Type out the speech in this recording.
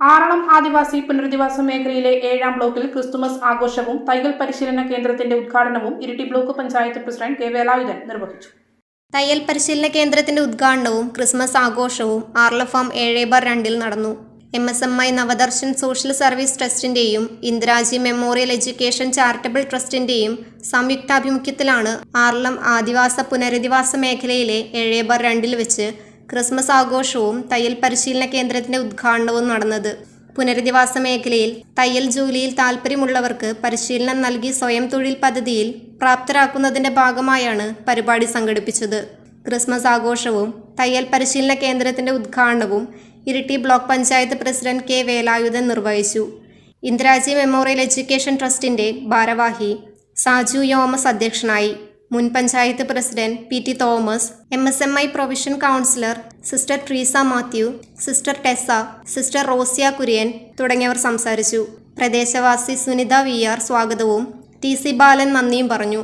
ആറളം ആദിവാസി പുനരധിവാസ മേഖലയിലെ ഏഴാം ബ്ലോക്കിൽ ക്രിസ്തുമസ് ആഘോഷവും തൈകൾ പരിശീലന കേന്ദ്രത്തിന്റെ ഉദ്ഘാടനവും Iritty block panchayat president K Velayudhan നിർവഹിച്ചു. തയ്യൽ പരിശീലന കേന്ദ്രത്തിന്റെ ഉദ്ഘാടനവും ക്രിസ്മസ് ആഘോഷവും ആർല ഫാം ഏഴ് ബാർ രണ്ടിൽ നടന്നു. M S M I Navadarshan social service ട്രസ്റ്റിന്റെയും Indiraji memorial education charitable ട്രസ്റ്റിന്റെയും സംയുക്താഭിമുഖ്യത്തിലാണ് ആർലം ആദിവാസ പുനരധിവാസ മേഖലയിലെ ഏഴ് ബാർ രണ്ടിൽ വെച്ച് ക്രിസ്മസ് ആഘോഷവും തയ്യൽ പരിശീലന കേന്ദ്രത്തിന്റെ ഉദ്ഘാടനവും നടന്നത്. പുനരധിവാസ മേഖലയിൽ തയ്യൽ ജോലിയിൽ താൽപ്പര്യമുള്ളവർക്ക് പരിശീലനം നൽകി സ്വയം തൊഴിൽ പദ്ധതിയിൽ പ്രാപ്തരാക്കുന്നതിന്റെ ഭാഗമായാണ് പരിപാടി സംഘടിപ്പിച്ചത്. ക്രിസ്മസ് ആഘോഷവും തയ്യൽ പരിശീലന കേന്ദ്രത്തിന്റെ ഉദ്ഘാടനവും Iritty block panchayat president K Velayudhan നിർവഹിച്ചു. ഇന്ദിരാജി മെമ്മോറിയൽ എഡ്യൂക്കേഷൻ ട്രസ്റ്റിന്റെ ഭാരവാഹി സാജു യോമസ് അധ്യക്ഷനായി. മുൻ panchayat president P T Thomas M S M I provincial councillor sister Treesa Mathew sister Tessa sister Rosia Kurian തുടങ്ങിയവർ സംസാരിച്ചു. പ്രദേശവാസി സുനിത വി ആർ സ്വാഗതവും ടി സി ബാലൻ നന്ദിയും പറഞ്ഞു.